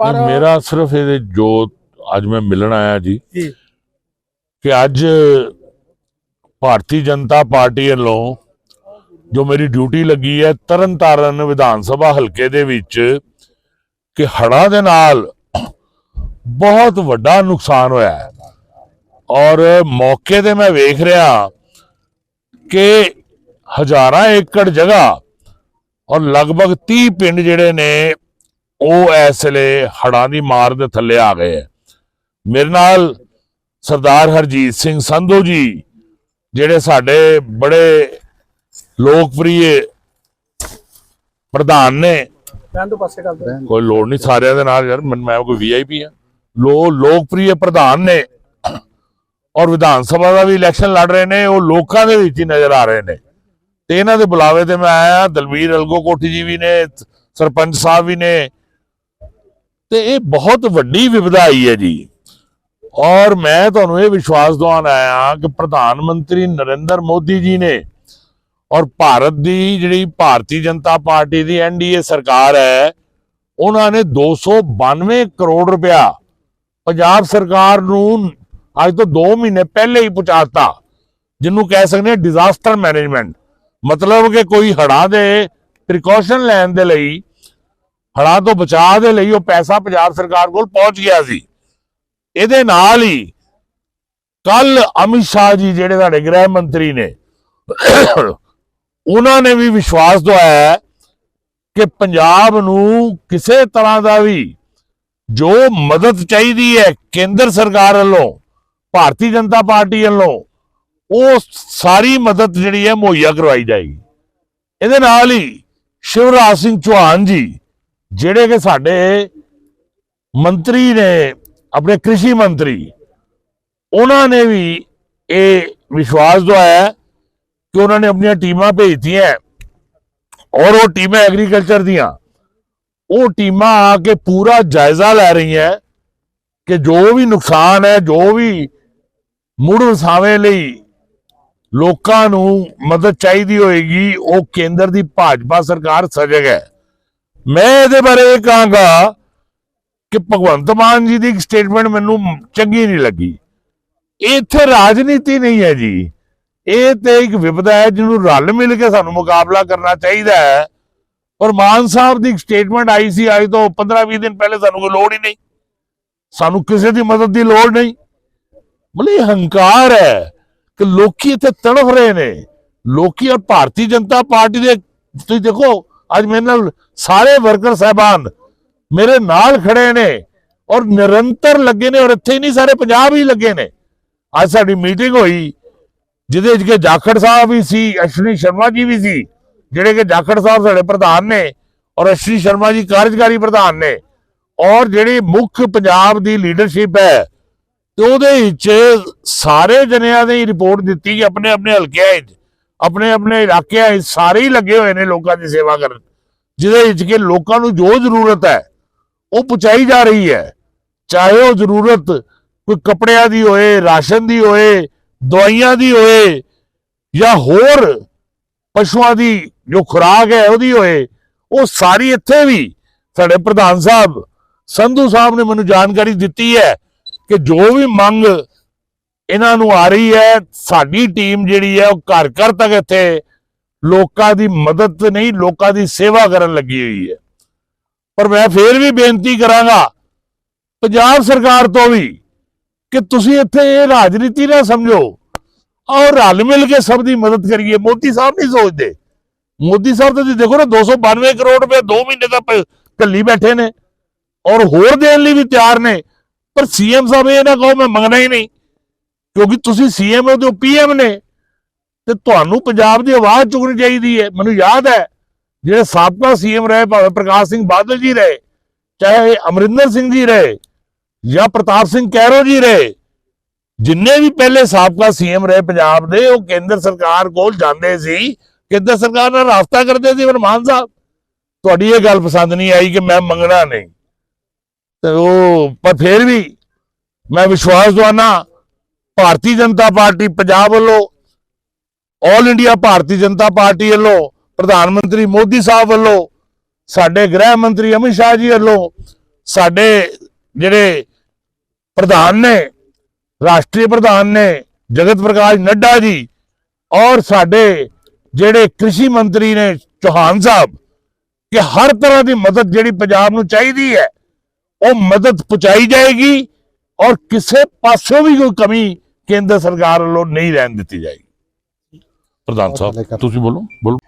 ਪਰ ਮੇਰਾ ਸਿਰਫ ਇਹਦੇ ਜੋ ਅੱਜ ਮੈਂ ਮਿਲਣ ਆਇਆ ਜੀ ਕਿ ਅੱਜ ਭਾਰਤੀ ਜਨਤਾ ਪਾਰਟੀ ਵੱਲੋਂ ਜੋ ਮੇਰੀ ਡਿਊਟੀ ਲੱਗੀ ਹੈ ਤਰਨਤਾਰਨ ਵਿਧਾਨ ਸਭਾ ਹਲਕੇ ਦੇ ਵਿੱਚ ਕਿ ਹੜ੍ਹਾਂ ਦੇ ਨਾਲ ਬਹੁਤ ਵੱਡਾ ਨੁਕਸਾਨ ਹੋਇਆ ਹੈ। ਔਰ ਮੌਕੇ ਤੇ ਮੈਂ ਵੇਖ ਰਿਹਾ ਕਿ ਹਜ਼ਾਰਾਂ ਏਕੜ ਜਗ੍ਹਾ ਔਰ ਲਗਭਗ 30 ਪਿੰਡ ਜਿਹੜੇ ਨੇ ਉਹ ਇਸ ਵੇਲੇ ਹੜ੍ਹਾਂ ਦੀ ਮਾਰ ਦੇ ਥੱਲੇ ਆ ਗਏ ਹੈ। ਮੇਰੇ ਨਾਲ ਸਰਦਾਰ ਹਰਜੀਤ ਸਿੰਘ ਸੰਧੂ ਜੀ ਜਿਹੜੇ ਸਾਡੇ ਬੜੇ ਲੋਕਪ੍ਰਿਯ ਪ੍ਰਧਾਨ ਨੇ। ਰਹਿਣ ਪਾਸੇ ਕੋਈ ਲੋੜ ਨਹੀਂ ਸਾਰਿਆਂ ਦੇ ਨਾਲ ਯਾਰ ਮੈਂ ਮੈਂ ਕੋਈ ਵੀਆਈਪੀ ਆ। ਲੋ ਲੋਕਪ੍ਰਿਯ ਪ੍ਰਧਾਨ ਨੇ ਔਰ ਵਿਧਾਨ ਸਭਾ ਦਾ ਵੀ ਇਲੈਕਸ਼ਨ ਲੜ ਰਹੇ ਨੇ ਉਹ ਲੋਕਾਂ ਦੇ ਵਿੱਚ ਹੀ ਨਜ਼ਰ ਆ ਰਹੇ ਨੇ। ਤੇ ਇਹਨਾਂ ਦੇ ਬੁਲਾਵੇ ਤੇ ਮੈਂ ਆਇਆ ਦਲਵੀਰ ਅਲਗੋ ਕੋਠੀ ਜੀ ਵੀ ਨੇ ਸਰਪੰਚ ਸਾਹਿਬ ਵੀ ਨੇ ਤੇ ਇਹ ਬਹੁਤ ਵੱਡੀ ਵਿਪਦਾ ਆਈ ਹੈ ਜੀ। ਔਰ ਮੈਂ ਤੁਹਾਨੂੰ ਇਹ ਵਿਸ਼ਵਾਸ ਦਿਵਾਉਣ ਆਇਆ ਕਿ ਪ੍ਰਧਾਨ ਮੰਤਰੀ ਨਰਿੰਦਰ ਮੋਦੀ ਜੀ ਨੇ ਔਰ ਭਾਰਤ ਦੀ ਜਿਹੜੀ ਭਾਰਤੀ ਜਨਤਾ ਪਾਰਟੀ ਦੀ ਐਨਡੀਏ ਸਰਕਾਰ ਹੈ, ਉਹਨਾਂ ਨੇ 292 ਕਰੋੜ ਰੁਪਇਆ ਪੰਜਾਬ ਸਰਕਾਰ ਨੂੰ ਅੱਜ ਤੋਂ 2 ਮਹੀਨੇ ਪਹਿਲੇ ਹੀ ਪਹੁੰਚਾਤਾ ਜਿਹਨੂੰ ਕਹਿ ਸਕਦੇ ਹਾਂ ਡਿਜ਼ਾਸਟਰ ਮੈਨੇਜਮੈਂਟ ਮਤਲਬ ਕਿ ਕੋਈ ਹੜ੍ਹਾਂ ਦੇ ਪ੍ਰੀਕਾਸ਼ਨ ਲੈਣ ਦੇ ਲਈ ਹੜ੍ਹਾਂ ਤੋਂ ਬਚਾਅ ਦੇ ਲਈ ਉਹ ਪੈਸਾ ਪੰਜਾਬ ਸਰਕਾਰ ਕੋਲ ਪਹੁੰਚ ਗਿਆ ਸੀ। ਇਹਦੇ ਨਾਲ ਹੀ ਕੱਲ ਅਮਿਤ ਸ਼ਾਹ ਜੀ ਜਿਹੜੇ ਸਾਡੇ ਗ੍ਰਹਿ ਮੰਤਰੀ ਨੇ, ਉਹਨਾਂ ਨੇ ਵੀ ਵਿਸ਼ਵਾਸ ਦਵਾਇਆ ਕਿ ਪੰਜਾਬ ਨੂੰ ਕਿਸੇ ਤਰ੍ਹਾਂ ਦਾ ਵੀ ਜੋ ਮਦਦ ਚਾਹੀਦੀ ਹੈ ਕੇਂਦਰ ਸਰਕਾਰ ਵੱਲੋਂ, ਭਾਰਤੀ ਜਨਤਾ ਪਾਰਟੀ ਵੱਲੋਂ, ਉਹ ਸਾਰੀ ਮਦਦ ਜਿਹੜੀ ਹੈ ਮੁਹੱਈਆ ਕਰਵਾਈ ਜਾਏਗੀ। ਇਹਦੇ ਨਾਲ ਹੀ ਸ਼ਿਵਰਾਜ ਸਿੰਘ ਚੌਹਾਨ ਜੀ ਜਿਹੜੇ ਕਿ ਸਾਡੇ ਮੰਤਰੀ ਨੇ, ਆਪਣੇ ਕ੍ਰਿਸ਼ੀ ਮੰਤਰੀ, ਉਹਨਾਂ ਨੇ ਵੀ ਇਹ ਵਿਸ਼ਵਾਸ ਦਵਾਇਆ ਕਿ ਉਹਨਾਂ ਨੇ ਆਪਣੀਆਂ ਟੀਮਾਂ ਭੇਜਤੀਆਂ ਔਰ ਉਹ ਟੀਮਾਂ ਐਗਰੀਕਲਚਰ ਦੀਆਂ। ਉਹ ਟੀਮਾਂ ਆ ਕੇ ਪੂਰਾ ਜਾਇਜ਼ਾ ਲੈ ਰਹੀਆਂ ਕਿ ਜੋ ਵੀ ਨੁਕਸਾਨ ਹੈ, ਜੋ ਵੀ ਮੁੜ ਵਸਾਵੇ ਲਈ ਲੋਕਾਂ ਨੂੰ ਮਦਦ ਚਾਹੀਦੀ ਹੋਏਗੀ, ਉਹ ਕੇਂਦਰ ਦੀ ਭਾਜਪਾ ਸਰਕਾਰ ਸਜਗ ਹੈ। ਮੈਂ ਇਹਦੇ ਬਾਰੇ ਇਹ ਕਹਾਂਗਾ ਕਿ ਭਗਵੰਤ ਮਾਨ ਜੀ ਦੀ ਇੱਕ ਸਟੇਟਮੈਂਟ ਮੈਨੂੰ ਚੰਗੀ ਨਹੀਂ ਲੱਗੀ। ਇੱਥੇ ਰਾਜਨੀਤੀ ਨਹੀਂ ਹੈ ਜੀ। ਇਹ ਤੇ ਇੱਕ ਵਿਪਦਾ ਹੈ ਜਿਹਨੂੰ ਰਲ ਮਿਲ ਕੇ ਸਾਨੂੰ ਮੁਕਾਬਲਾ ਕਰਨਾ ਚਾਹੀਦਾ ਹੈ। ਪਰ ਮਾਨ ਸਾਹਿਬ ਦੀ ਇੱਕ ਸਟੇਟਮੈਂਟ ਆਈ ਸੀ, ਅੱਜ ਤੋਂ 15-20 ਦਿਨ ਪਹਿਲੇ ਸਾਨੂੰ ਕੋਈ ਲੋੜ ਹੀ ਨਹੀਂ। ਸਾਨੂੰ ਕਿਸੇ ਦੀ ਮਦਦ ਦੀ ਲੋੜ ਨਹੀਂ। ਮਤਲਬ ਇਹ ਹੰਕਾਰ ਹੈ ਕਿ ਲੋਕੀ ਇੱਥੇ ਤੜਫ ਰਹੇ ਨੇ। ਲੋਕੀ ਔਰ ਭਾਰਤੀ ਜਨਤਾ ਪਾਰਟੀ ਦੇ, ਤੁਸੀਂ ਦੇਖੋ ਅੱਜ ਮੇਰੇ ਨਾਲ ਸਾਰੇ ਵਰਕਰ ਸਹਿਬਾਨ ਮੇਰੇ ਨਾਲ ਖੜੇ ਨੇ ਔਰ ਨਿਰੰਤਰ ਲੱਗੇ ਨੇ ਔਰ ਇੱਥੇ ਹੀ ਨਹੀਂ, ਸਾਰੇ ਪੰਜਾਬ ਹੀ ਲੱਗੇ ਨੇ। ਅੱਜ ਸਾਡੀ ਮੀਟਿੰਗ ਹੋਈ, ਜਿਹਦੇ ਵਿੱਚ ਕਿ ਜਾਖੜ ਸਾਹਿਬ ਵੀ ਸੀ ਅਸ਼ਵਨੀ ਸ਼ਰਮਾ ਜੀ ਵੀ ਸੀ, ਜਿਹੜੇ ਕਿ ਜਾਖੜ ਸਾਹਿਬ ਸਾਡੇ ਪ੍ਰਧਾਨ ਨੇ ਔਰ ਅਸ਼ਵਨੀ ਸ਼ਰਮਾ ਜੀ ਕਾਰਜਕਾਰੀ ਪ੍ਰਧਾਨ ਨੇ ਔਰ ਜਿਹੜੀ ਮੁੱਖ ਪੰਜਾਬ ਦੀ ਲੀਡਰਸ਼ਿਪ ਹੈ, ਤੇ ਉਹਦੇ ਵਿੱਚ ਸਾਰੇ ਜਨਿਆਂ ਨੇ ਰਿਪੋਰਟ ਦਿੱਤੀ ਆਪਣੇ ਆਪਣੇ ਹਲਕਿਆਂ ਵਿੱਚ। ਆਪਣੇ ਆਪਣੇ ਇਲਾਕਿਆਂ ਵਿੱਚ ਸਾਰੇ ਹੀ ਲੱਗੇ ਹੋਏ ਨੇ ਲੋਕਾਂ ਦੀ ਸੇਵਾ ਕਰਨ। ਜਿਹਦੇ ਵਿੱਚ ਕਿ ਲੋਕਾਂ ਨੂੰ ਜੋ ਜ਼ਰੂਰਤ ਹੈ, ਉਹ ਪਹੁੰਚਾਈ ਜਾ ਰਹੀ ਹੈ। ਚਾਹੇ ਉਹ ਜ਼ਰੂਰਤ ਕੋਈ ਕੱਪੜਿਆਂ ਦੀ ਹੋਏ, ਰਾਸ਼ਨ ਦੀ ਹੋਏ, ਦਵਾਈਆਂ ਦੀ ਹੋਏ, ਜਾਂ ਹੋਰ ਪਸ਼ੂਆਂ ਦੀ ਜੋ ਖੁਰਾਕ ਹੈ ਉਹਦੀ ਹੋਏ, ਉਹ ਸਾਰੀ ਇੱਥੇ ਵੀ ਸਾਡੇ ਪ੍ਰਧਾਨ ਸਾਹਿਬ, ਸੰਧੂ ਸਾਹਿਬ ਨੇ ਮੈਨੂੰ ਜਾਣਕਾਰੀ ਦਿੱਤੀ ਹੈ ਕਿ ਜੋ ਵੀ ਮੰਗ ਇਹਨਾਂ ਨੂੰ ਆ ਰਹੀ ਹੈ, ਸਾਡੀ ਟੀਮ ਜਿਹੜੀ ਹੈ ਉਹ ਘਰ ਘਰ ਤੱਕ ਇੱਥੇ ਲੋਕਾਂ ਦੀ ਮਦਦ ਨਹੀਂ, ਲੋਕਾਂ ਦੀ ਸੇਵਾ ਕਰਨ ਲੱਗੀ ਹੋਈ ਹੈ। ਪਰ ਮੈਂ ਫੇਰ ਵੀ ਬੇਨਤੀ ਕਰਾਂਗਾ, ਪੰਜਾਬ ਸਰਕਾਰ ਤੋਂ ਵੀ, ਕਿ ਤੁਸੀਂ ਇੱਥੇ ਇਹ ਰਾਜਨੀਤੀ ਨਾ ਸਮਝੋ। ਔਰ ਰਲ ਮਿਲ ਕੇ ਸਭ ਦੀ ਮਦਦ ਕਰੀਏ। ਮੋਦੀ ਸਾਹਿਬ ਨਹੀਂ ਸੋਚਦੇ। ਮੋਦੀ ਸਾਹਿਬ ਤਾਂ ਤੁਸੀਂ ਦੇਖੋ ਨਾ 292 ਕਰੋੜ ਰੁਪਏ 2 ਮਹੀਨੇ ਦਾ ਪ- ਕੱਲੀ ਬੈਠੇ ਨੇ। ਔਰ ਹੋਰ ਦੇਣ ਲਈ ਵੀ ਤਿਆਰ ਨੇ। ਪਰ ਸੀਐਮ ਸਾਹਿਬ ਇਹ ਨਾ ਕਹੋ, ਮੈਂ ਮੰਗਣਾ ਹੀ ਨਹੀਂ। ਕਿਉਂਕਿ ਤੁਸੀਂ ਸੀਐਮ ਹੋ ਤੇ ਪੀਐਮ ਨੇ। ਤੇ ਤੁਹਾਨੂੰ ਪੰਜਾਬ ਦੀ ਆਵਾਜ਼ ਚੁੱਕਣੀ ਚਾਹੀਦੀ ਹੈ। ਮੈਨੂੰ ਯਾਦ ਹੈ, ਜਿਹੜੇ ਸਾਬਕਾ ਸੀਐਮ ਰਹੇ, ਭਾਵੇਂ ਪ੍ਰਕਾਸ਼ ਸਿੰਘ ਬਾਦਲ ਜੀ ਰਹੇ, ਚਾਹੇ ਅਮਰਿੰਦਰ ਸਿੰਘ ਜੀ ਰਹੇ ਜਾਂ ਪ੍ਰਤਾਪ ਸਿੰਘ ਕੈਰੋ ਜੀ ਰਹੇ, ਜਿੰਨੇ ਵੀ ਪਹਿਲੇ ਸਾਬਕਾ ਸੀਐਮ ਰਹੇ ਪੰਜਾਬ ਦੇ, ਉਹ ਕੇਂਦਰ ਸਰਕਾਰ ਕੋਲ ਜਾਂਦੇ ਸੀ, ਕੇਂਦਰ ਸਰਕਾਰ ਨਾਲ ਰਾਬਤਾ ਕਰਦੇ ਸੀ ਵਰਮਾਨ ਸਾਹਿਬ। ਤੁਹਾਡੀ ਇਹ ਗੱਲ ਪਸੰਦ ਨਹੀਂ ਆਈ ਕਿ ਮੈਂ ਮੰਗਣਾ ਨਹੀਂ। ਤੇ ਉਹ, ਪਰ ਫਿਰ ਵੀ ਮੈਂ ਵਿਸ਼ਵਾਸ ਦਵਾਨਾ ਭਾਰਤੀ ਜਨਤਾ ਪਾਰਟੀ ਪੰਜਾਬ ਵੱਲੋਂ all India Bharatiya Janata party ਵੱਲੋਂ, ਪ੍ਰਧਾਨ ਮੰਤਰੀ ਮੋਦੀ ਸਾਹਿਬ ਵੱਲੋਂ, ਸਾਡੇ ਗ੍ਰਹਿ ਮੰਤਰੀ ਅਮਿਤ ਸ਼ਾਹ ਜੀ ਵੱਲੋਂ, ਸਾਡੇ ਜਿਹੜੇ ਪ੍ਰਧਾਨ ਨੇ, ਰਾਸ਼ਟਰੀ ਪ੍ਰਧਾਨ ਨੇ, ਜਗਤ ਪ੍ਰਕਾਸ਼ ਨੱਡਾ ਜੀ ਔਰ ਸਾਡੇ ਜਿਹੜੇ ਕ੍ਰਿਸ਼ੀ ਮੰਤਰੀ ਨੇ ਚੌਹਾਨ ਸਾਹਿਬ, ਕਿ ਹਰ ਤਰ੍ਹਾਂ ਦੀ ਮਦਦ ਜਿਹੜੀ ਪੰਜਾਬ ਨੂੰ ਚਾਹੀਦੀ ਹੈ, ਉਹ ਮਦਦ ਪਹੁੰਚਾਈ ਜਾਏਗੀ ਔਰ ਕਿਸੇ ਪਾਸੋਂ ਵੀ ਕੋਈ ਕਮੀ ਕੇਂਦਰ ਸਰਕਾਰ ਵੱਲੋਂ ਨਹੀਂ ਰਹਿਣ ਦਿੱਤੀ ਜਾਏਗੀ। ਪ੍ਰਧਾਨ ਸਾਹਿਬ ਤੁਸੀਂ ਬੋਲੋ ਬੋਲੋ।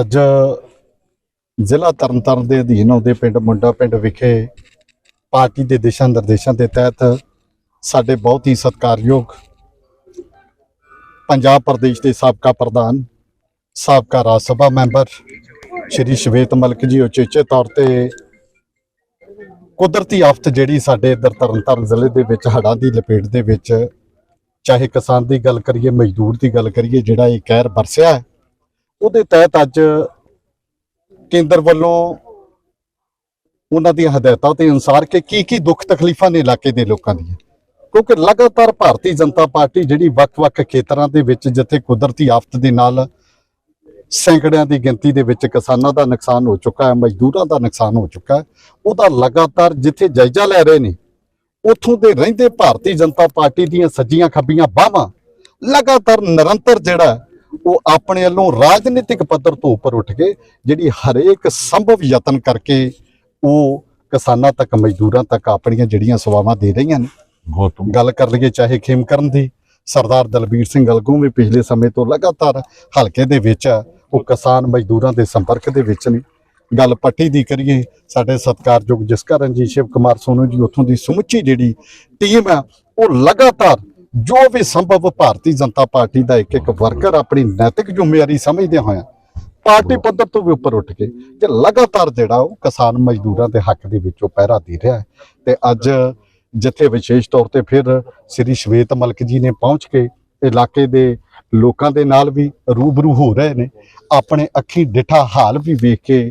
ਅੱਜ ਜ਼ਿਲ੍ਹਾ ਤਰਨਤਾਰਨ ਦੇ ਅਧੀਨ ਆਉਂਦੇ ਪਿੰਡ ਮੁੰਡਾ ਪਿੰਡ ਵਿਖੇ ਪਾਰਟੀ ਦੇ ਦਿਸ਼ਾ ਨਿਰਦੇਸ਼ਾਂ ਦੇ ਤਹਿਤ ਸਾਡੇ ਬਹੁਤ ਹੀ ਸਤਿਕਾਰਯੋਗ ਪੰਜਾਬ ਪ੍ਰਦੇਸ਼ ਦੇ ਸਾਬਕਾ ਪ੍ਰਧਾਨ ਸਾਬਕਾ ਰਾਜ ਸਭਾ ਮੈਂਬਰ ਸ਼੍ਰੀ ਸ਼ਵੇਤ ਮਲਕ ਜੀ ਉਚੇਚੇ ਤੌਰ ਤੇ ਕੁਦਰਤੀ ਆਫਤ ਜਿਹੜੀ ਸਾਡੇ ਇੱਧਰ ਤਰਨਤਾਰਨ ਜ਼ਿਲ੍ਹੇ ਦੇ ਵਿੱਚ, ਹੜ੍ਹਾਂ ਦੀ ਲਪੇਟ ਦੇ ਵਿੱਚ, ਚਾਹੇ ਕਿਸਾਨ ਦੀ ਗੱਲ ਕਰੀਏ, ਮਜ਼ਦੂਰ ਦੀ ਗੱਲ ਕਰੀਏ, ਜਿਹੜਾ ਇਹ ਕਹਿਰ ਵਰਸਿਆ ਹੈ, ਉਹਦੇ ਤਹਿਤ ਅੱਜ ਕੇਂਦਰ ਵੱਲੋਂ ਉਹਨਾਂ ਦੀਆਂ ਹਦਾਇਤਾਂ ਦੇ ਅਨੁਸਾਰ ਕਿ ਕੀ ਕੀ ਦੁੱਖ ਤਕਲੀਫਾਂ ਨੇ ਇਲਾਕੇ ਦੇ ਲੋਕਾਂ ਦੀਆਂ। ਕਿਉਂਕਿ ਲਗਾਤਾਰ ਭਾਰਤੀ ਜਨਤਾ ਪਾਰਟੀ ਜਿਹੜੀ ਵੱਖ-ਵੱਖ ਖੇਤਰਾਂ ਦੇ ਵਿੱਚ, ਜਿੱਥੇ ਕੁਦਰਤੀ ਆਫਤ ਦੇ ਨਾਲ ਸੈਂਕੜਿਆਂ ਦੀ ਗਿਣਤੀ ਦੇ ਵਿੱਚ ਕਿਸਾਨਾਂ ਦਾ ਨੁਕਸਾਨ ਹੋ ਚੁੱਕਾ ਹੈ ਮਜ਼ਦੂਰਾਂ ਦਾ ਨੁਕਸਾਨ ਹੋ ਚੁੱਕਾ ਹੈ। ਉਹਦਾ ਲਗਾਤਾਰ ਜਿੱਥੇ ਜਾਇਜ਼ਾ ਲੈ ਰਹੇ ਨੇ ਉੱਥੋਂ ਦੇ ਰਹਿੰਦੇ ਭਾਰਤੀ ਜਨਤਾ ਪਾਰਟੀ ਦੀਆਂ ਸੱਜੀਆਂ ਖੱਬੀਆਂ ਬਾਹਾਂ ਲਗਾਤਾਰ ਨਿਰੰਤਰ ਜਿਹੜਾ ਉਹ ਆਪਣੇ ਵੱਲੋਂ ਰਾਜਨੀਤਿਕ ਪੱਧਰ ਤੋਂ ਉੱਪਰ ਉੱਠ ਕੇ ਜਿਹੜੀ ਹਰੇਕ ਸੰਭਵ ਯਤਨ ਕਰਕੇ ਉਹ ਕਿਸਾਨਾਂ ਤੱਕ ਮਜ਼ਦੂਰਾਂ ਤੱਕ ਆਪਣੀਆਂ ਜਿਹੜੀਆਂ ਸੇਵਾਵਾਂ ਦੇ ਰਹੀਆਂ ਨੇ। ਬਹੁਤ। ਗੱਲ ਕਰ ਲਈਏ ਚਾਹੇ ਖੇਮਕਰਨ ਦੀ ਸਰਦਾਰ ਦਲਬੀਰ ਸਿੰਘ ਅਲਗੋਂ ਵੀ ਪਿਛਲੇ ਸਮੇਂ ਤੋਂ ਲਗਾਤਾਰ ਹਲਕੇ ਦੇ ਵਿੱਚ ਉਹ ਕਿਸਾਨ ਮਜ਼ਦੂਰਾਂ ਦੇ ਸੰਪਰਕ ਦੇ ਵਿੱਚ ਨੇ। ਗੱਲ ਪੱਟੀ ਦੀ ਕਰੀਏ, ਸਾਡੇ ਸਤਿਕਾਰਯੋਗ ਜਸਕਰਨ ਜੀ ਸ਼ਿਵ ਕੁਮਾਰ ਸੋਨੂ ਜੀ, ਉੱਥੋਂ ਦੀ ਸਮੁੱਚੀ ਜਿਹੜੀ ਟੀਮ ਹੈ ਉਹ ਲਗਾਤਾਰ ਜੋ ਵੀ ਸੰਭਵ ਭਾਰਤੀ ਜਨਤਾ ਪਾਰਟੀ ਦਾ ਇੱਕ ਇੱਕ ਵਰਕਰ ਆਪਣੀ ਨੈਤਿਕ ਜ਼ਿੰਮੇਵਾਰੀ ਸਮਝਦੇ ਹੋਇਆ ਪਾਰਟੀ ਪੱਧਰ ਤੋਂ ਵੀ ਉੱਪਰ ਉੱਠ ਕੇ ਕਿ ਲਗਾਤਾਰ ਜਿਹੜਾ ਉਹ ਕਿਸਾਨ ਮਜ਼ਦੂਰਾਂ ਦੇ ਹੱਕ ਦੇ ਵਿੱਚੋਂ ਪਹਿਰਾ ਦੇ ਰਿਹਾ ਹੈ। ਤੇ ਅੱਜ ਜਿੱਥੇ ਵਿਸ਼ੇਸ਼ ਤੌਰ ਤੇ ਫਿਰ ਸ੍ਰੀ ਸ਼ਵੇਤ ਮਲਕ ਜੀ ਨੇ ਪਹੁੰਚ ਕੇ ਇਲਾਕੇ ਦੇ ਲੋਕਾਂ ਦੇ ਨਾਲ ਵੀ ਰੂਬਰੂ ਹੋ ਰਹੇ ਨੇ। ਆਪਣੇ ਅੱਖੀ ਡਿਠਾ ਹਾਲ ਵੀ ਵੇਖ ਕੇ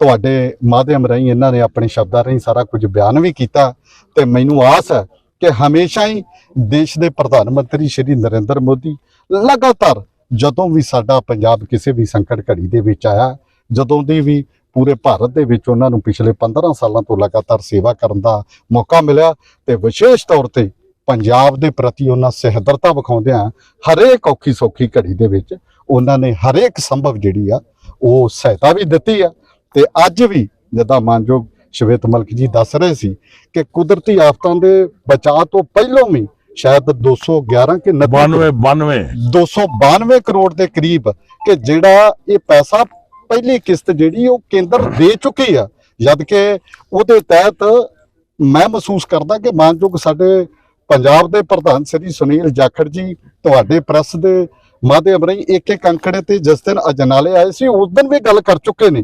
ਤੁਹਾਡੇ ਮਾਧਿਅਮ ਰਾਹੀਂ ਇਹਨਾਂ ਨੇ ਆਪਣੇ ਸ਼ਬਦਾਂ ਰਾਹੀਂ ਸਾਰਾ ਕੁਝ ਬਿਆਨ ਵੀ ਕੀਤਾ ਤੇ ਮੈਨੂੰ ਆਸ ਹੈ ਕਿ ਹਮੇਸ਼ਾ ਹੀ ਦੇਸ਼ ਦੇ ਪ੍ਰਧਾਨ ਮੰਤਰੀ ਸ਼੍ਰੀ ਨਰਿੰਦਰ ਮੋਦੀ ਲਗਾਤਾਰ ਜਦੋਂ ਵੀ ਸਾਡਾ ਪੰਜਾਬ ਕਿਸੇ ਵੀ ਸੰਕਟ ਘੜੀ ਦੇ ਵਿੱਚ ਆਇਆ, ਜਦੋਂ ਦੀ ਵੀ ਪੂਰੇ ਭਾਰਤ ਦੇ ਵਿੱਚ ਉਹਨਾਂ ਨੂੰ ਪਿਛਲੇ 15 ਸਾਲਾਂ ਤੋਂ ਲਗਾਤਾਰ ਸੇਵਾ ਕਰਨ ਦਾ ਮੌਕਾ ਮਿਲਿਆ ਤੇ ਵਿਸ਼ੇਸ਼ ਤੌਰ ਤੇ ਪੰਜਾਬ ਦੇ ਪ੍ਰਤੀ ਉਹਨਾਂ ਸਹਿਦਰਤਾ ਵਿਖਾਉਂਦਿਆਂ ਹਰੇਕ ਔਖੀ ਸੌਖੀ ਘੜੀ ਦੇ ਵਿੱਚ ਉਹਨਾਂ ਨੇ ਹਰੇਕ ਸੰਭਵ ਜਿਹੜੀ ਆ ਉਹ ਸਹਾਇਤਾ ਵੀ ਦਿੱਤੀ ਆ। ਤੇ ਅੱਜ ਵੀ ਜਦਾਂ ਮਾਨਯੋਗ ਸ਼ਵੇਤ ਮਲਕ ਜੀ ਦੱਸ ਰਹੇ ਸੀ ਕਿ ਕੁਦਰਤੀ ਆਫਤਾਂ ਦੇ ਬਚਾਅ ਤੋਂ ਪਹਿਲਾਂ ਵੀ ਸ਼ਾਇਦ 211 ਕਿ 90 92 92 292 ਕਰੋੜ ਦੇ ਕਰੀਬ ਕਿ ਜਿਹੜਾ ਇਹ ਪੈਸਾ ਪਹਿਲੀ ਕਿਸ਼ਤ ਜਿਹੜੀ ਉਹ ਕੇਂਦਰ ਦੇ ਚੁੱਕੀ ਆ। ਜਦ ਕਿ ਉਹਦੇ ਤਹਿਤ ਮੈਂ ਮਹਿਸੂਸ ਕਰਦਾ ਕਿ ਮਾਨਯੋਗ ਸਾਡੇ ਪੰਜਾਬ ਦੇ ਪ੍ਰਧਾਨ ਸ੍ਰੀ ਸੁਨੀਲ ਜਾਖੜ ਜੀ, ਤੁਹਾਡੇ ਪ੍ਰੈਸ ਦੇ ਮਾਧਿਅਮ ਰਾਹੀਂ ਇੱਕ ਇੱਕ ਅੰਕੜੇ ਤੇ ਜਿਸ ਦਿਨ ਅਜਨਾਲੇ ਆਏ ਸੀ, ਉਸ ਦਿਨ ਵੀ ਗੱਲ ਕਰ ਚੁੱਕੇ ਨੇ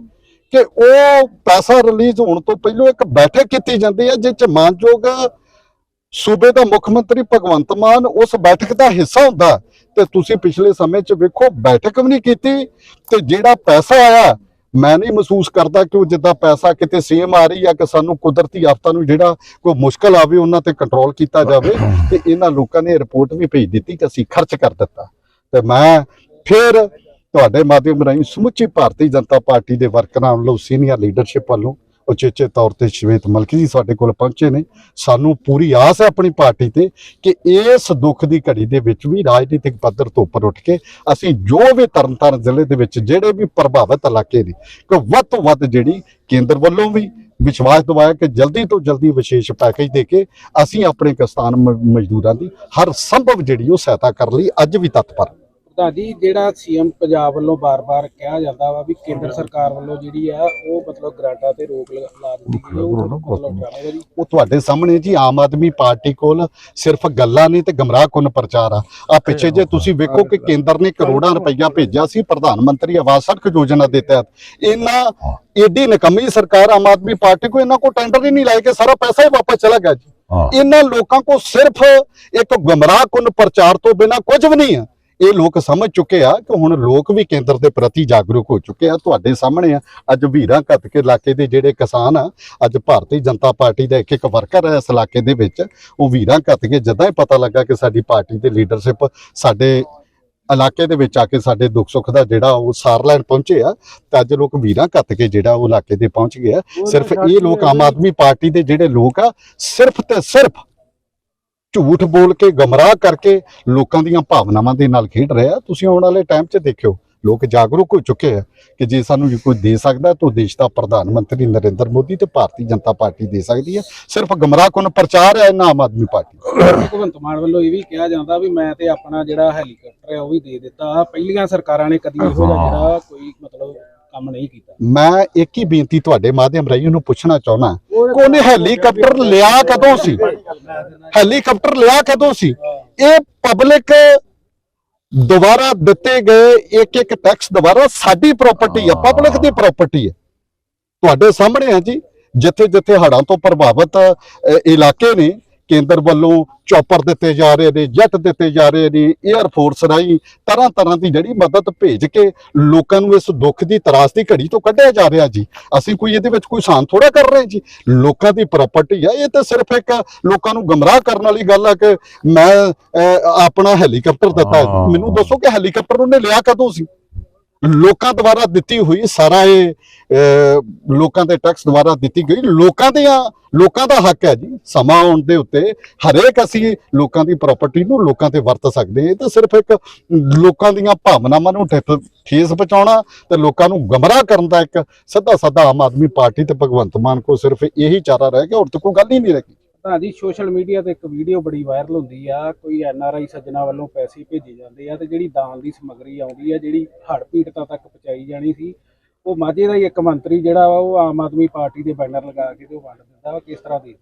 ਕਿ ਉਹ ਪੈਸਾ ਰਿਲੀਜ਼ ਹੋਣ ਤੋਂ ਪਹਿਲਾਂ ਇੱਕ ਬੈਠਕ ਕੀਤੀ ਜਾਂਦੀ ਹੈ ਜਿਸ ਚ ਮਾਨਯੋਗ ਸੂਬੇ ਦਾ ਮੁੱਖ ਮੰਤਰੀ ਭਗਵੰਤ ਮਾਨ ਉਸ ਬੈਠਕ ਦਾ ਹਿੱਸਾ ਹੁੰਦਾ ਤੇ ਤੁਸੀਂ ਪਿਛਲੇ ਸਮੇਂ 'ਚ ਵੇਖੋ, ਬੈਠਕ ਵੀ ਨਹੀਂ ਕੀਤੀ, ਤੇ ਜਿਹੜਾ ਪੈਸਾ ਆਇਆ ਮੈਂ ਨਹੀਂ ਮਹਿਸੂਸ ਕਰਦਾ ਕਿ ਉਹ ਜਿੱਦਾਂ ਪੈਸਾ ਕਿਤੇ ਸੇਮ ਆ ਰਹੀ ਆ ਕਿ ਸਾਨੂੰ ਕੁਦਰਤੀ ਆਫਤਾਂ ਨੂੰ ਜਿਹੜਾ ਕੋਈ ਮੁਸ਼ਕਲ ਆਵੇ, ਉਹਨਾਂ ਤੇ ਕੰਟਰੋਲ ਕੀਤਾ ਜਾਵੇ ਤੇ ਇਹਨਾਂ ਲੋਕਾਂ ਨੇ ਰਿਪੋਰਟ ਵੀ ਭੇਜ ਦਿੱਤੀ ਕਿ ਅਸੀਂ ਖਰਚ ਕਰ ਦਿੱਤਾ। ਤੇ ਮੈਂ ਫਿਰ ਤੁਹਾਡੇ ਮਾਧਿਅਮ ਰਾਹੀਂ ਸਮੁੱਚੀ ਭਾਰਤੀ ਜਨਤਾ ਪਾਰਟੀ ਦੇ ਵਰਕਰਾਂ ਵੱਲੋਂ ਸੀਨੀਅਰ ਲੀਡਰਸ਼ਿਪ ਵੱਲੋਂ ਉਚੇਚੇ ਤੌਰ ਤੇ ਸ਼ਵੇਤ ਮਲਕੀ ਜੀ ਸਾਡੇ ਕੋਲ ਪਹੁੰਚੇ ਨੇ। ਸਾਨੂੰ ਪੂਰੀ ਆਸ ਹੈ ਆਪਣੀ ਪਾਰਟੀ ਤੇ ਕਿ ਇਸ ਦੁੱਖ ਦੀ ਘੜੀ ਦੇ ਵਿੱਚ ਵੀ ਰਾਜਨੀਤਿਕ ਪੱਧਰ ਤੋਂ ਉੱਪਰ ਉੱਠ ਕੇ ਅਸੀਂ ਜੋ ਵੀ ਤਰਨਤਾਰਨ ਜ਼ਿਲ੍ਹੇ ਦੇ ਵਿੱਚ ਜਿਹੜੇ ਵੀ ਪ੍ਰਭਾਵਿਤ ਇਲਾਕੇ ਨੇ, ਕਿ ਵੱਧ ਤੋਂ ਵੱਧ ਜਿਹੜੀ ਕੇਂਦਰ ਵੱਲੋਂ ਵੀ ਵਿਸ਼ਵਾਸ ਦਿਵਾਇਆ ਕਿ ਜਲਦੀ ਤੋਂ ਜਲਦੀ ਵਿਸ਼ੇਸ਼ ਪੈਕੇਜ ਦੇ ਕੇ ਅਸੀਂ ਆਪਣੇ ਕਿਸਾਨ ਮ- ਮਜ਼ਦੂਰਾਂ ਦੀ ਹਰ ਸੰਭਵ ਜਿਹੜੀ ਉਹ ਸਹਾਇਤਾ ਕਰਨ ਲਈ ਅੱਜ ਵੀ ਤਤਪਰ ਪ੍ਰਧਾਨ ਜੀ ਜਿਹੜਾ ਸੀਐਮ ਪੰਜਾਬ ਵੱਲੋਂ ਬਾਰ-ਬਾਰ ਕਿਹਾ ਜਾਂਦਾ ਵਾ ਵੀ ਕੇਂਦਰ ਸਰਕਾਰ ਵੱਲੋਂ ਜਿਹੜੀ ਆ ਉਹ ਮਤਲਬ ਗ੍ਰਾਂਟਾਂ ਤੇ ਰੋਕ ਲਗਾ ਲਾ ਦਿੱਤੀ ਗਈ ਹੈ, ਉਹ ਮਤਲਬ ਉਠਾਵੇਗਾ ਜੀ। ਉਹ ਤੁਹਾਡੇ ਸਾਹਮਣੇ ਜੀ ਆਮ ਆਦਮੀ ਪਾਰਟੀ ਕੋਲ ਸਿਰਫ ਗੱਲਾਂ ਨਹੀਂ ਤੇ ਗਮਰਾਹਕੁਨ ਪ੍ਰਚਾਰ ਆ। ਆ ਪਿੱਛੇ ਜੇ ਤੁਸੀਂ ਵੇਖੋ ਕਿ ਕੇਂਦਰ ਨੇ ਕਰੋੜਾਂ ਰੁਪਈਆ ਭੇਜਿਆ ਸੀ ਪ੍ਰਧਾਨ ਮੰਤਰੀ ਆਵਾਸ ਸੜਕ ਯੋਜਨਾ ਦੇ ਤਹਿਤ। ਇਹਨਾਂ ਏਡੀ ਨਕਮੀ ਸਰਕਾਰ ਆਮ ਆਦਮੀ ਪਾਰਟੀ ਕੋ ਇਹਨਾਂ ਕੋ ਟੈਂਡਰ ਹੀ ਨਹੀਂ ਲਾਏ ਕਿ ਸਾਰਾ ਪੈਸਾ ਹੀ ਵਾਪਸ ਚਲਾ ਗਿਆ ਜੀ। ਹਾਂ। ਇਹਨਾਂ ਲੋਕਾਂ ਕੋ ਸਿਰਫ ਇੱਕ ਗਮਰਾਹਕੁਨ ਪ੍ਰਚਾਰ ਤੋਂ ਬਿਨਾ ਕੁਝ ਵੀ ਨਹੀਂ ਆ। ਇਹ ਲੋਕ ਸਮਝ ਚੁੱਕੇ ਆ ਕਿ ਹੁਣ ਲੋਕ ਵੀ ਕੇਂਦਰ ਦੇ ਪ੍ਰਤੀ ਜਾਗਰੂਕ ਹੋ ਚੁੱਕੇ ਆ ਤੁਹਾਡੇ ਸਾਹਮਣੇ ਆ। ਅੱਜ ਵੀਰਾਂ ਘੱਤ ਕੇ ਇਲਾਕੇ ਦੇ ਜਿਹੜੇ ਕਿਸਾਨ ਆ ਅੱਜ ਭਾਰਤੀ ਜਨਤਾ ਪਾਰਟੀ ਦਾ ਇੱਕ ਇੱਕ ਵਰਕਰ ਹੈ ਇਸ ਇਲਾਕੇ ਦੇ ਵਿੱਚ ਉਹ ਵੀਰਾਂ ਘੱਤ ਕੇ ਜਦਾਂ ਹੀ ਪਤਾ ਲੱਗਾ ਕਿ ਸਾਡੀ ਪਾਰਟੀ ਦੇ ਲੀਡਰਸ਼ਿਪ ਸਾਡੇ ਇਲਾਕੇ ਦੇ ਵਿੱਚ ਆ ਕੇ ਸਾਡੇ ਦੁੱਖ ਸੁੱਖ ਦਾ ਜਿਹੜਾ ਉਹ ਸਾਰ ਲੈਣ ਪਹੁੰਚੇ ਆ ਤੇ ਅੱਜ ਲੋਕ ਵੀਰਾਂ ਕੱਤ ਕੇ ਜਿਹੜਾ ਉਹ ਇਲਾਕੇ ਦੇ ਪਹੁੰਚ ਗਏ ਆ। ਸਿਰਫ ਇਹ ਲੋਕ ਆਮ ਆਦਮੀ ਪਾਰਟੀ ਦੇ ਜਿਹੜੇ ਲੋਕ ਆ ਸਿਰਫ ਤੇ ਸਿਰਫ ਝੂਠ ਬੋਲ ਕੇ ਗਮਰਾਹ ਕਰਕੇ ਲੋਕਾਂ ਦੀਆਂ ਭਾਵਨਾਵਾਂ ਦੇ ਨਾਲ ਖੇਡ ਰਹੇ ਤੁਸੀਂ ਆਉਣ ਵਾਲੇ ਟਾਈਮ 'ਚ ਦੇਖਿਓ ਲੋਕ ਜਾਗਰੂਕ ਹੋ ਚੁੱਕੇ ਆ ਕਿ ਜੇ ਸਾਨੂੰ ਕੋਈ ਦੇ ਸਕਦਾ ਤਾਂ ਦੇਸ਼ ਦਾ ਪ੍ਰਧਾਨ ਮੰਤਰੀ ਨਰਿੰਦਰ ਮੋਦੀ ਤੇ ਭਾਰਤੀ ਜਨਤਾ ਪਾਰਟੀ ਦੇ ਸਕਦੀ ਹੈ ਸਿਰਫ ਗਮਰਾਹਕੁਨ ਪ੍ਰਚਾਰ ਹੈ ਇਹਨਾਂ ਆਮ ਆਦਮੀ ਪਾਰਟੀ। ਭਗਵੰਤ ਮਾਨ ਵੱਲੋਂ ਇਹ ਵੀ ਕਿਹਾ ਜਾਂਦਾ ਵੀ ਮੈਂ ਤੇ ਆਪਣਾ ਜਿਹੜਾ ਹੈਲੀਕਾਪਟਰ ਹੈ ਉਹ ਵੀ ਦੇ ਦਿੱਤਾ। ਪਹਿਲੀਆਂ ਸਰਕਾਰਾਂ ਨੇ ਕਦੀ ਇਹੋ ਜਿਹਾ ਜਿਹੜਾ ਕੋਈ ਮਤਲਬ ਕੰਮ ਨਹੀਂ ਕੀਤਾ। ਮੈਂ ਇੱਕ ਹੀ ਬੇਨਤੀ ਤੁਹਾਡੇ ਮਾਧਿਅਮ ਰਾਹੀਂ ਉਹਨੂੰ ਪੁੱਛਣਾ ਚਾਹੁੰਦਾ। ਕੋਨੇ ਹੈਲੀਕਾਪਟਰ ਲਿਆ ਕਦੋਂ ਸੀ? ਹੈਲੀਕਾਪਟਰ ਲਿਆ ਕਦੋਂ ਸੀ? ਇਹ ਪਬਲਿਕ ਦੁਬਾਰਾ ਦਿੱਤੇ ਗਏ ਇੱਕ ਇੱਕ ਟੈਕਸ ਦੁਬਾਰਾ ਸਾਡੀ ਪ੍ਰਾਪਰਟੀ ਹੈ ਪਬਲਿਕ ਦੀ ਪ੍ਰਾਪਰਟੀ ਹੈ ਤੁਹਾਡੇ ਸਾਹਮਣੇ ਆ ਜੀ ਜਿੱਥੇ ਜਿੱਥੇ ਹੜ੍ਹਾਂ ਤੋਂ ਪ੍ਰਭਾਵਿਤ ਇਲਾਕੇ ਨੇ ਕੇਂਦਰ ਵੱਲੋਂ ਚੌਪਰ ਦਿੱਤੇ ਜਾ ਰਹੇ ਨੇ ਜੈਟ ਦਿੱਤੇ ਜਾ ਰਹੇ ਨੇ 에ਅਰ ਫੋਰਸ ਰਾਹੀਂ ਤਰ੍ਹਾਂ ਤਰ੍ਹਾਂ ਦੀ ਜਿਹੜੀ ਮਦਦ ਭੇਜ ਕੇ ਲੋਕਾਂ ਨੂੰ ਇਸ ਦੁੱਖ ਦੀ ਤਰਾਸ ਦੀ ਘੜੀ ਤੋਂ ਕੱਢਿਆ ਜਾ ਰਿਹਾ ਜੀ। ਅਸੀਂ ਕੋਈ ਇਹਦੇ ਵਿੱਚ ਕੋਈ ਸਾਨ ਥੋੜਾ ਕਰ ਰਹੇ ਜੀ। ਲੋਕਾਂ ਦੀ ਪ੍ਰਾਪਰਟੀ ਆ ਇਹ ਤਾਂ ਸਿਰਫ ਇੱਕ ਲੋਕਾਂ ਨੂੰ ਗਮਰਾਹ ਕਰਨ ਵਾਲੀ ਗੱਲ ਆ ਕਿ ਮੈਂ ਆਪਣਾ ਹੈਲੀਕਾਪਟਰ ਦਿੱਤਾ। ਮੈਨੂੰ ਦੱਸੋ ਕਿ ਹੈਲੀਕਾਪਟਰ ਉਹਨੇ ਲਿਆ ਕਦੋਂ ਸੀ? ਲੋਕਾਂ ਦੁਆਰਾ ਦਿੱਤੀ ਹੋਈ ਸਾਰਾ ਇਹ ਲੋਕਾਂ 'ਤੇ ਟੈਕਸ ਦੁਆਰਾ ਦਿੱਤੀ ਗਈ। ਲੋਕਾਂ ਦੀਆਂ, ਲੋਕਾਂ ਦਾ ਹੱਕ ਹੈ ਜੀ। ਸਮਾਂ ਆਉਣ ਦੇ ਉੱਤੇ ਹਰੇਕ ਅਸੀਂ ਲੋਕਾਂ ਦੀ ਪ੍ਰਾਪਰਟੀ ਨੂੰ ਲੋਕਾਂ ਤੇ ਵਰਤ ਸਕਦੇ ਹਾਂ। ਇਹ ਤਾਂ ਸਿਰਫ ਇੱਕ ਲੋਕਾਂ ਦੀਆਂ ਭਾਵਨਾਵਾਂ ਨੂੰ ਠੇਠ- ਠੇਸ ਪਹੁੰਚਾਉਣਾ ਤੇ ਲੋਕਾਂ ਨੂੰ ਗਮਰਾਹ ਕਰਨ ਦਾ ਇੱਕ ਸਿੱਧਾ ਸਾਦਾ ਆਮ ਆਦਮੀ ਪਾਰਟੀ ਤੇ ਭਗਵੰਤ ਮਾਨ ਕੋ ਸਿਰਫ ਇਹੀ ਚਾਰਾ ਰਹਿ ਗਿਆ। ਹੋਰ ਤਾਂ ਕੋਈ ਗੱਲ ਹੀ ਨਹੀਂ ਰਹੀ ਤਾਂ ਸੋਸ਼ਲ ਮੀਡੀਆ ਤੇ ਇੱਕ ਵੀਡੀਓ ਬੜੀ ਵਾਇਰਲ ਹੁੰਦੀ ਆ, ਕੋਈ ਐਨ ਆਰ ਆਈ ਸੱਜਣਾ ਵੱਲੋਂ ਪੈਸੇ ਭੇਜੇ ਜਾਂਦੇ ਆ ਤੇ ਜਿਹੜੀ ਦਾਨ ਦੀ ਸਮੱਗਰੀ ਆਉਂਦੀ ਆ, ਜਿਹੜੀ ਹੜ੍ਹ ਪੀੜਤਾਂ ਤੱਕ ਪਹੁੰਚਾਈ ਜਾਣੀ ਸੀ, ਉਹ ਮਾਝੇ ਦਾ ਹੀ ਇੱਕ ਮੰਤਰੀ ਜਿਹੜਾ ਵਾ, ਉਹ ਆਮ ਆਦਮੀ ਪਾਰਟੀ ਦੇ ਬੈਨਰ ਲਗਾ ਕੇ ਤੇ ਉਹ ਵੰਡ ਦਿੰਦਾ ਵਾ, ਕਿਸ ਤਰ੍ਹਾਂ ਦੀ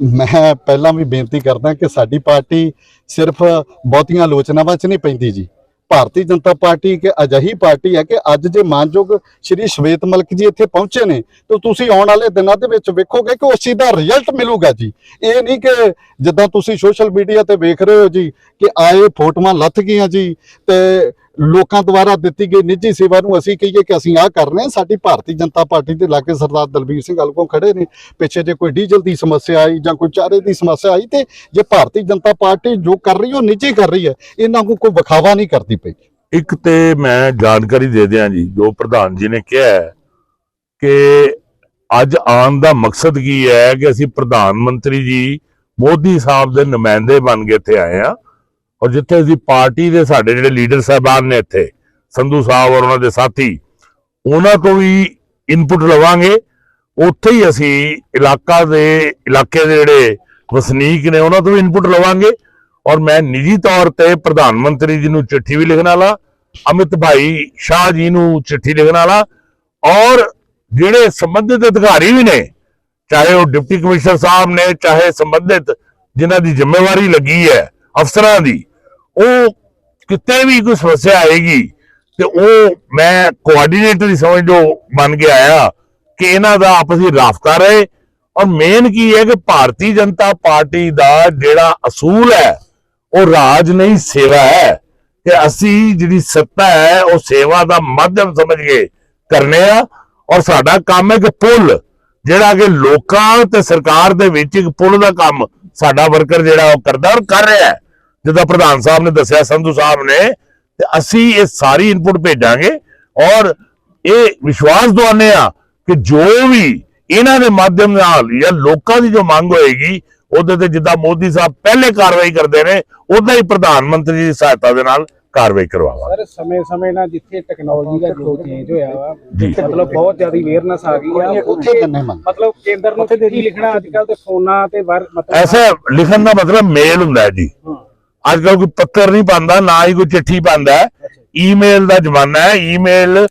ਮੈਂ ਪਹਿਲਾਂ ਵੀ ਬੇਨਤੀ ਕਰਦਾ ਕਿ ਸਾਡੀ ਪਾਰਟੀ ਸਿਰਫ ਬਹੁਤੀਆਂ ਆਲੋਚਨਾਵਾਂ 'ਚ ਨਹੀਂ ਪੈਂਦੀ ਜੀ। ਭਾਰਤੀ ਜਨਤਾ ਪਾਰਟੀ ਇੱਕ ਅਜਿਹੀ ਪਾਰਟੀ ਹੈ ਕਿ ਅੱਜ ਜੇ ਮਾਨਯੋਗ ਸ਼੍ਰੀ ਸ਼ਵੇਤ ਮਲਕ ਜੀ ਇੱਥੇ ਪਹੁੰਚੇ ਨੇ, ਤਾਂ ਤੁਸੀਂ ਆਉਣ ਵਾਲੇ ਦਿਨਾਂ ਦੇ ਵਿੱਚ ਵੇਖੋਗੇ ਕਿ ਉਸ ਚੀਜ਼ ਦਾ ਰਿਜ਼ਲਟ ਮਿਲੂਗਾ ਜੀ। ਇਹ ਨਹੀਂ ਕਿ ਜਿੱਦਾਂ ਤੁਸੀਂ ਸੋਸ਼ਲ ਮੀਡੀਆ ਤੇ ਵੇਖ ਰਹੇ ਹੋ ਜੀ ਕਿ ਆਏ ਫੋਟੋਆਂ ਲੱਥ ਗਈਆਂ ਜੀ, ਤੇ ਲੋਕਾਂ ਦੁਆਰਾ ਦਿੱਤੀ ਗਈ ਨਿੱਜੀ ਸੇਵਾ ਨੂੰ ਅਸੀਂ ਕਹੀਏ ਕਿ ਅਸੀਂ ਆਹ ਕਰ ਰਹੇ ਹਾਂ। ਸਾਡੀ ਭਾਰਤੀ ਜਨਤਾ ਪਾਰਟੀ ਦੇ ਲਾਗੇ ਸਰਦਾਰ ਦਲਬੀਰ ਸਿੰਘ ਅਲਗੋਂ ਖੜੇ ਨੇ। ਪਿੱਛੇ ਜੇ ਕੋਈ ਡੀਜ਼ਲ ਦੀ ਸਮੱਸਿਆ ਆਈ ਜਾਂ ਕੋਈ ਚਾਰੇ ਦੀ ਸਮੱਸਿਆ ਆਈ ਤੇ ਜੇ ਭਾਰਤੀ ਜਨਤਾ ਪਾਰਟੀ ਜੋ ਕਰ ਰਹੀ ਹੈ, ਉਹ ਨਿੱਜੀ ਕਰ ਰਹੀ ਹੈ, ਇਹਨਾਂ ਨੂੰ ਕੋਈ ਵਿਖਾਵਾ ਨਹੀਂ ਕਰਦੀ ਪਈ। ਇੱਕ ਤੇ ਮੈਂ ਜਾਣਕਾਰੀ ਦੇ ਦਿਆਂ ਜੀ, ਜੋ ਪ੍ਰਧਾਨ ਜੀ ਨੇ ਕਿਹਾ ਕਿ ਅੱਜ ਆਉਣ ਦਾ ਮਕਸਦ ਕੀ ਹੈ ਕਿ ਅਸੀਂ ਪ੍ਰਧਾਨ ਮੰਤਰੀ ਜੀ ਮੋਦੀ ਸਾਹਿਬ ਦੇ ਨੁਮਾਇੰਦੇ ਬਣ ਕੇ ਇੱਥੇ ਆਏ ਆ ਔਰ ਜਿੱਥੇ ਅਸੀਂ ਪਾਰਟੀ ਦੇ ਸਾਡੇ ਜਿਹੜੇ ਲੀਡਰ ਸਾਹਿਬਾਨ ਨੇ ਇੱਥੇ, ਸੰਧੂ ਸਾਹਿਬ ਔਰ ਉਹਨਾਂ ਦੇ ਸਾਥੀ, ਉਹਨਾਂ ਤੋਂ ਵੀ ਇਨਪੁਟ ਲਵਾਂਗੇ। ਉੱਥੇ ਹੀ ਅਸੀਂ ਇਲਾਕਾ ਦੇ, ਇਲਾਕੇ ਦੇ ਜਿਹੜੇ ਵਸਨੀਕ ਨੇ ਉਹਨਾਂ ਤੋਂ ਵੀ ਇਨਪੁਟ ਲਵਾਂਗੇ। ਔਰ ਮੈਂ ਨਿੱਜੀ ਤੌਰ ਤੇ ਪ੍ਰਧਾਨ ਮੰਤਰੀ ਜੀ ਨੂੰ ਚਿੱਠੀ ਵੀ ਲਿਖਣ ਵਾਲਾ, ਅਮਿਤ ਭਾਈ ਸ਼ਾਹ ਜੀ ਨੂੰ ਚਿੱਠੀ ਲਿਖਣ ਵਾਲਾ, ਔਰ ਜਿਹੜੇ ਸੰਬੰਧਿਤ ਅਧਿਕਾਰੀ ਵੀ ਨੇ, ਚਾਹੇ ਉਹ ਡਿਪਟੀ ਕਮਿਸ਼ਨਰ ਸਾਹਿਬ ਨੇ, ਚਾਹੇ ਸੰਬੰਧਿਤ ਜਿਨ੍ਹਾਂ ਦੀ ਜ਼ਿੰਮੇਵਾਰੀ ਲੱਗੀ ਹੈ ਅਫਸਰਾਂ ਦੀ ਉਹ ਕਿਤੇ ਵੀ ਕੋਈ ਸਮੱਸਿਆ ਆਏਗੀ ਤੇ ਉਹ ਮੈਂ ਕੋਆਰਡੀਨੇਟਰ ਦੀ ਸਮਝ ਜੋ ਬਣ ਕੇ ਆਇਆ ਕਿ ਇਹਨਾਂ ਦਾ ਆਪਸੀ ਰਾਫਤਾ ਰਹੇ ਔਰ ਮੇਨ ਕੀ ਹੈ ਕਿ ਭਾਰਤੀ ਜਨਤਾ ਪਾਰਟੀ ਦਾ ਜਿਹੜਾ ਅਸੂਲ ਹੈ, ਉਹ ਰਾਜ ਨਹੀਂ, ਸੇਵਾ ਹੈ ਕਿ ਅਸੀਂ ਜਿਹੜੀ ਸੱਤਾ ਹੈ, ਉਹ ਸੇਵਾ ਦਾ ਮਾਧਿਅਮ ਸਮਝ ਕੇ ਕਰਨੇ ਆ ਔਰ ਸਾਡਾ ਕੰਮ ਹੈ ਕਿ ਪੁੱਲ, ਜਿਹੜਾ ਕਿ ਲੋਕਾਂ ਤੇ ਸਰਕਾਰ ਦੇ ਵਿੱਚ ਇੱਕ ਪੁੱਲ ਦਾ ਕੰਮ ਸਾਡਾ ਵਰਕਰ ਜਿਹੜਾ ਉਹ ਕਰਦਾ ਔਰ ਕਰ ਰਿਹਾ ਹੈ। ਜਿੱਦਾਂ ਪ੍ਰਧਾਨ ਸਾਹਿਬ ਨੇ ਦੱਸਿਆ ਸੰਧੂ ਸਾਹਿਬ ਨੇ ਤੇ ਅਸੀਂ ਇਹ ਸਾਰੀ ਇਨਪੁਟ ਭੇਜਾਂਗੇ ਔਰ ਇਹ ਵਿਸ਼ਵਾਸ ਦਵਾਨੇ ਆ ਕਿ ਜੋ ਵੀ ਇਹਨਾਂ ਦੇ ਮਾਧਿਅਮ ਨਾਲ ਜਾਂ ਲੋਕਾਂ ਦੀ ਜੋ ਮੰਗ ਹੋਏਗੀ ਉਹਦੇ ਤੇ ਜਿੱਦਾਂ ਮੋਦੀ ਸਾਹਿਬ ਪਹਿਲੇ ਕਾਰਵਾਈ ਕਰਦੇ ਨੇ ਉਦਾਂ ਹੀ ਪ੍ਰਧਾਨ ਮੰਤਰੀ ਦੀ ਸਹਾਇਤਾ ਦੇ ਨਾਲ ਕਾਰਵਾਈ ਕਰਵਾਵਾ ਸਰ ਸਮੇਂ-ਸਮੇਂ ਨਾਲ ਜਿੱਥੇ ਟੈਕਨੋਲੋਜੀ ਦਾ ਜੋ ਚੇਂਜ ਹੋਇਆ ਵਾ। ਮਤਲਬ ਬਹੁਤ ਜ਼ਿਆਦਾ ਅਵੇਅਰਨੈਸ ਆ ਗਈ ਆ। ਉੱਥੇ ਕਿੰਨੇ ਮੰਗ। ਮਤਲਬ ਕੇਂਦਰ ਨੂੰ ਚਿੱਠੀ ਲਿਖਣਾ ਅੱਜ ਕੱਲ ਤੇ ਫੋਨਾਂ ਤੇ ਮਤਲਬ ਐਸਾ ਲਿਖਣ ਦਾ ਮਤਲਬ ਮੇਲ ਹੁੰਦਾ ਹੈ ਜੀ। ਹਾਂ। ਅੱਜ ਕੱਲ ਕੋਈ ਪੱਤਰ ਨਹੀਂ ਪਾਉਂਦਾ ਨਾ ਹੀ ਕੋਈ ਚਿੱਠੀ ਪਾਉਂਦਾ ਈਮੇਲ ਦਾ ਜ਼ਮਾਨਾ ਹੈ ਈਮੇਲ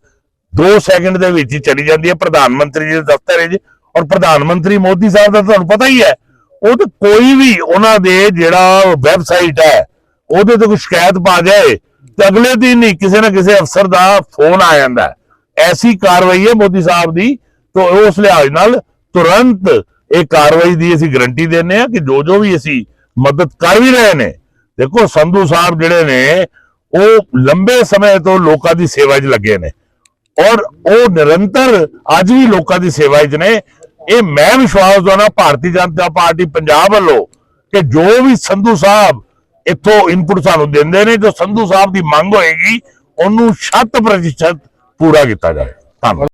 2 ਸੈਕਿੰਡ ਦੇ ਵਿੱਚ ਹੀ ਚਲੀ ਜਾਂਦੀ ਹੈ। ਪ੍ਰਧਾਨ ਮੰਤਰੀ ਜੀ ਦੇ ਦਫ਼ਤਰ ਵਿੱਚ ਔਰ ਪ੍ਰਧਾਨ ਮੰਤਰੀ ਮੋਦੀ ਸਾਹਿਬ ਦਾ ਤੁਹਾਨੂੰ ਪਤਾ ਹੀ ਹੈ, ਉਹ ਤੇ ਕੋਈ ਵੀ ਉਹਨਾਂ ਦੇ ਜਿਹੜਾ ਵੈਬਸਾਈਟ ਹੈ, ਉਹਦੇ ਤੇ ਕੋਈ ਸ਼ਿਕਾਇਤ ਪਾ ਜਾਏ ਤੇ ਅਗਲੇ ਦਿਨ ਹੀ ਕਿਸੇ ਨਾ ਕਿਸੇ ਅਫਸਰ ਦਾ ਫੋਨ ਆ ਜਾਂਦਾ ਐਸੀ ਕਾਰਵਾਈ ਹੈ ਮੋਦੀ ਸਾਹਿਬ ਦੀ, ਤੋਂ ਉਸ ਲਿਹਾਜ਼ ਨਾਲ ਤੁਰੰਤ ਇਹ ਕਾਰਵਾਈ ਦੀ ਅਸੀਂ ਗਰੰਟੀ ਦਿੰਨੇ ਆ ਕਿ ਜੋ ਜੋ ਵੀ ਅਸੀਂ ਮਦਦ ਕਰ ਵੀ ਰਹੇ ਨੇ ਦੇਖੋ ਸੰਧੂ ਸਾਹਿਬ ਜਿਹੜੇ ਨੇ, ਉਹ ਲੰਬੇ ਸਮੇਂ ਤੋਂ ਲੋਕਾਂ ਦੀ ਸੇਵਾ 'ਚ ਲੱਗੇ ਨੇ। ਔਰ ਉਹ ਨਿਰੰਤਰ ਅੱਜ ਵੀ ਲੋਕਾਂ ਦੀ ਸੇਵਾ 'ਚ ਨੇ। ਇਹ ਮੈਂ ਵਿਸ਼ਵਾਸ ਦਵਾਨਾ ਭਾਰਤੀ ਜਨਤਾ ਪਾਰਟੀ ਪੰਜਾਬ ਵੱਲੋਂ ਕਿ ਜੋ ਵੀ ਸੰਧੂ ਸਾਹਿਬ ਇੱਥੋਂ ਇਨਪੁਟ ਸਾਨੂੰ ਦਿੰਦੇ ਨੇ, ਜੋ ਸੰਧੂ ਸਾਹਿਬ ਦੀ ਮੰਗ ਹੋਏਗੀ, ਉਹਨੂੰ ਸ਼ਤ ਪ੍ਰਤੀਸ਼ਤ ਪੂਰਾ ਕੀਤਾ ਜਾਏ ਧੰਨਵਾਦ।